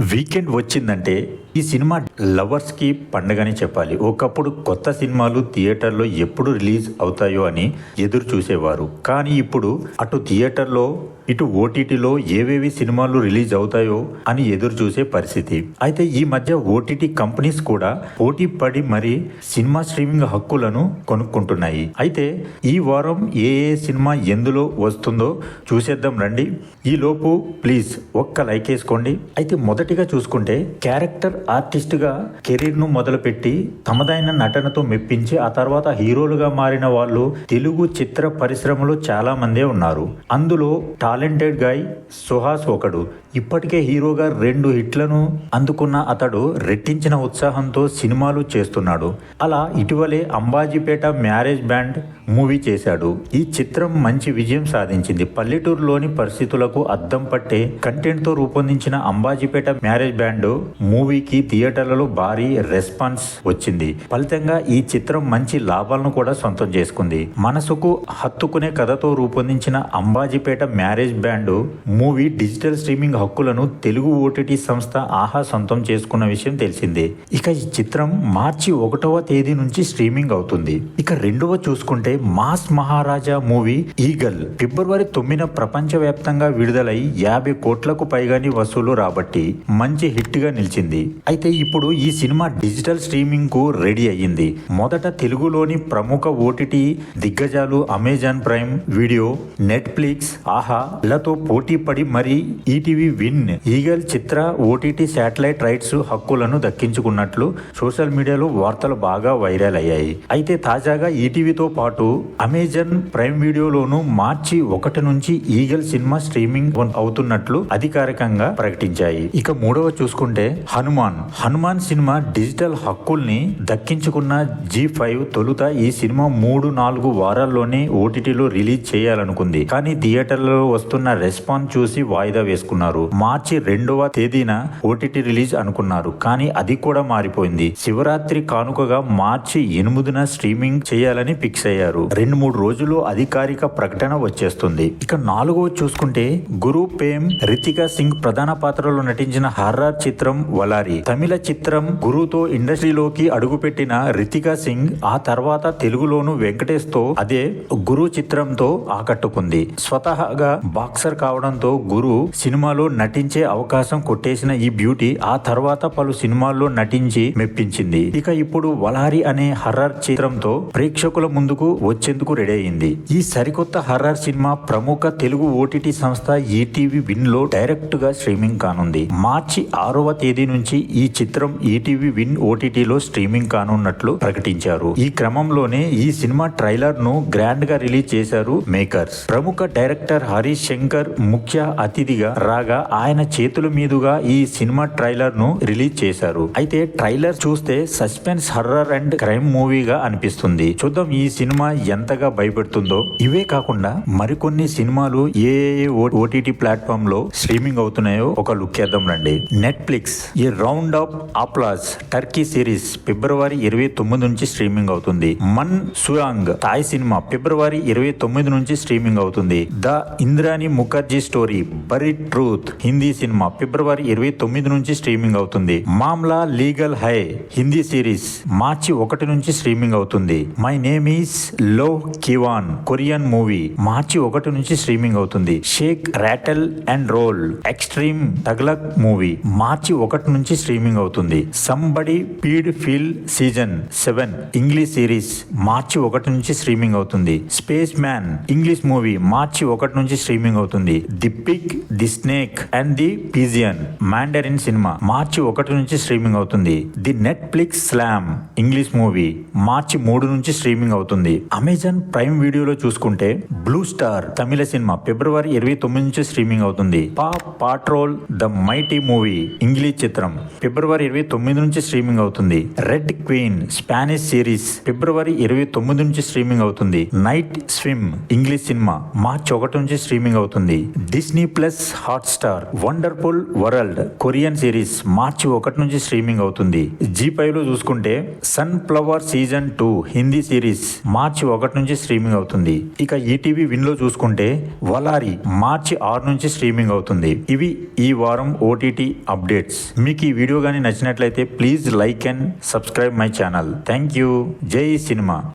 Weekend వచ్చిందంటే ఈ cinema లవర్స్కి పండగని చెప్పాలి. ఒకప్పుడు కొత్త సినిమాలు థియేటర్లో ఎప్పుడు రిలీజ్ అవుతాయో అని ఎదురు చూసేవారు. కానీ ఇప్పుడు అటు థియేటర్లో ఇటు ఓటీటీలో ఏవేవి సినిమాలు రిలీజ్ అవుతాయో అని ఎదురు చూసే పరిస్థితి. అయితే ఈ మధ్య ఓటీటీ కంపెనీస్ కూడా పోటీ పడి మరి సినిమా స్ట్రీమింగ్ హక్కులను కొనుక్కుంటున్నాయి. అయితే ఈ వారం ఏ ఏ సినిమా ఎందులో వస్తుందో చూసేద్దాం రండి. ఈ లోపు ప్లీజ్ ఒక్క లైక్ వేసుకోండి. అయితే మొదటిగా చూసుకుంటే క్యారెక్టర్ ఆర్టిస్ట్గా కెరీర్ను మొదలుపెట్టి తమదైన నటనతో మెప్పించి ఆ తర్వాత హీరోలుగా మారిన వాళ్ళు తెలుగు చిత్ర పరిశ్రమలో చాలా మందే ఉన్నారు. అందులో టాలెంటెడ్ గాయ్ సుహాస్ ఒకడు. ఇప్పటికే హీరోగా రెండు హిట్లను అందుకున్న అతడు రెట్టించిన ఉత్సాహంతో సినిమాలు చేస్తున్నాడు. అలా ఇటీవలే అంబాజీపేట మ్యారేజ్ బ్యాండ్ మూవీ చేశాడు. ఈ చిత్రం మంచి విజయం సాధించింది. పల్లెటూరులోని పరిస్థితులకు అద్దం పట్టే కంటెంట్తో రూపొందించిన అంబాజీపేట మ్యారేజ్ బ్యాండ్ మూవీకి థియేటర్లలో భారీ రెస్పాన్స్ వచ్చింది. ఫలితంగా ఈ చిత్రం మంచి లాభాలను కూడా సొంతం చేసుకుంది. మనసుకు హత్తుకునే కథతో రూపొందించిన Ambajipeta marriage band movie digital streaming హక్కులను తెలుగు ఓటీటీ సంస్థ ఆహా సొంతం చేసుకున్న విషయం తెలిసిందే. ఇక ఈ చిత్రం మార్చి ఒకటవ తేదీ నుంచి స్ట్రీమింగ్ అవుతుంది. ఇక రెండవ చూసుకుంటే మాస్ మహారాజా మూవీ ఈగల్. ఫిబ్రవరి తొమ్మిదిన ప్రపంచవ్యాప్తంగా విడుదలై యాభై కోట్లకు పైగాని వసూలు రాబట్టి మంచి హిట్గా నిలిచింది. అయితే ఇప్పుడు ఈ సినిమా డిజిటల్ స్ట్రీమింగ్కు రెడీ అయ్యింది. మొదట తెలుగులోని ప్రముఖ ఓటీటీ దిగ్గజాలు అమెజాన్ ప్రైమ్ వీడియో నెట్ఫ్లిక్స్ ఆహా లతో పోటీ పడి మరి ఈటీవీ విన్. ఈగల్ చిత్ర ఓటీటీ శాటిలైట్ రైట్స్ హక్కులను దక్కించుకున్నట్లు సోషల్ మీడియాలో వార్తలు బాగా వైరల్ అయ్యాయి. అయితే తాజాగా ఈటీవీతో పాటు అమెజాన్ ప్రైమ్ వీడియోలోను మార్చి ఒకటి నుంచి ఈగల్ సినిమా స్ట్రీమింగ్ అవుతున్నట్లు అధికారికంగా ప్రకటించాయి. ఇక మూడవ చూసుకుంటే హనుమాన్. హనుమాన్ సినిమా డిజిటల్ హక్కుల్ని దక్కించుకున్న జీ ఫైవ్ తొలుత ఈ సినిమా మూడు నాలుగు వారాల్లోనే ఓటీటీలో రిలీజ్ చేయాలనుకుంది. కానీ థియేటర్లలో వస్తున్న రెస్పాన్స్ చూసి వాయిదా వేసుకున్నారు. మార్చి రెండవ తేదీన ఓటీటీ రిలీజ్ అనుకున్నారు. కానీ అది కూడా మారిపోయింది. శివరాత్రి కానుకగా మార్చి ఎనిమిదిన స్ట్రీమింగ్ చేయాలని ఫిక్స్ అయ్యారు. రెండు మూడు రోజుల్లో అధికారిక ప్రకటన వచ్చేస్తుంది. ఇక నాలుగో చూసుకుంటే గురు పేమ్ రితికా సింగ్ ప్రధాన పాత్రలో నటించిన హర్రర్ చిత్రం వలారి. తమిళ చిత్రం గురుతో ఇండస్ట్రీలోకి అడుగుపెట్టిన రితికా సింగ్ ఆ తర్వాత తెలుగులోను వెంకటేష్తో అదే గురు చిత్రంతో ఆకట్టుకుంది. స్వతహాగా బాక్సర్ కావడంతో గురు సినిమాలో నటించే అవకాశం కొట్టేసిన ఈ బ్యూటీ ఆ తర్వాత పలు సినిమాల్లో నటించి మెప్పించింది. ఇక ఇప్పుడు వలారి అనే హర్రర్ చిత్రంతో ప్రేక్షకుల ముందుకు వచ్చేందుకు రెడీ అయింది ఈ సరికొత్త హర్రర్ సినిమా ప్రముఖ తెలుగు ఓటీటీ సంస్థ ఈటీవీ విన్లో డైరెక్ట్గా స్ట్రీమింగ్ కానుంది. మార్చి ఆరవ తేదీ నుంచి ఈ చిత్రం ఈటీవీ విన్ ఓటీటీలో స్ట్రీమింగ్ కానున్నట్లు ప్రకటించారు. ఈ క్రమంలోనే ఈ సినిమా ట్రైలర్ను గ్రాండ్గా రిలీజ్ చేశారు మేకర్స్. ప్రముఖ డైరెక్టర్ హరీష్ శంకర్ ముఖ్య అతిథిగా రాగా ఆయన చేతుల మీదుగా ఈ సినిమా ట్రైలర్ను రిలీజ్ చేశారు. అయితే ట్రైలర్ చూస్తే సస్పెన్స్ హర్రర్ అండ్ క్రైమ్ మూవీగా అనిపిస్తుంది. చూద్దాం ఈ సినిమా ఎంతగా భయపెడుతుందో. ఇవే కాకుండా మరికొన్ని సినిమాలు ఏ ఓటీటీ ప్లాట్ఫామ్లో స్ట్రీమింగ్ అవుతున్నాయో ఒక లుక్ వేద్దాం రండి. నెట్ఫ్లిక్స్ ఈ round of applause Turkey series ఫిబ్రవరి ఇరవై తొమ్మిది నుంచి స్ట్రీమింగ్ అవుతుంది. మన్ సుయాంగ్ థాయ్ సినిమా ఫిబ్రవరి ఇరవై తొమ్మిది నుంచి స్ట్రీమింగ్ అవుతుంది. The Indrani Mukerjea story buried truth Hindi cinema ఫిబ్రవరి ఇరవై తొమ్మిది నుంచి స్ట్రీమింగ్ అవుతుంది. Maamla legal high Hindi series మార్చి ఒకటి నుంచి స్ట్రీమింగ్ అవుతుంది. My name is low కివాన్ Korean movie మార్చి ఒకటి నుంచి స్ట్రీమింగ్ అవుతుంది. Shake rattle and roll extreme Tagalog movie మార్చి ఒకటి నుంచి స్ట్రీమింగ్ అవుతుంది. Somebody feed Phil season seven English series మార్చి ఒకటి నుంచి స్ట్రీమింగ్ అవుతుంది. స్పేస్ మ్యాన్ ఇంగ్లీష్ మూవీ మార్చి ఒకటి నుంచి స్ట్రీమింగ్ అవుతుంది. The pig the snake and the pigeon Mandarin cinema మార్చి ఒకటి నుంచి స్ట్రీమింగ్ అవుతుంది. The Netflix slam English movie మార్చి మూడు నుంచి స్ట్రీమింగ్ అవుతుంది. అమెజాన్ ప్రైమ్ వీడియోలో చూసుకుంటే బ్లూ స్టార్ తమిళ సినిమా ఫిబ్రవరి ఇరవై తొమ్మిది నుంచి స్ట్రీమింగ్ అవుతుంది. Paw patrol the mighty movie English చిత్రం ఫిబ్రవరి ఇరవై తొమ్మిది నుంచి స్ట్రీమింగ్ అవుతుంది. రెడ్ క్వీన్ స్పానిష్ సిరీస్ ఫిబ్రవరి ఇరవై తొమ్మిది నుంచి స్ట్రీమింగ్ అవుతుంది. Night swim English cinema March ఒకటి నుంచి స్ట్రీమింగ్ అవుతుంది. Disney plus Hotstar wonderful world Korean series మార్చి ఒకటి నుంచి స్ట్రీమింగ్ అవుతుంది. జీ ఫైవ్లో చూసుకుంటే sunflower season two Hindi series మార్చి ఒకటి నుంచి స్ట్రీమింగ్ అవుతుంది. ఇక ఈటీవీ విన్లో చూసుకుంటే వలారి మార్చి ఆరు నుంచి స్ట్రీమింగ్ అవుతుంది. ఇవి ఈ వారం ఓటీటీ అప్డేట్స్. మీకు ఈ వీడియో కానీ నచ్చినట్లయితే please like and subscribe my channel. Thank you. Jai cinema.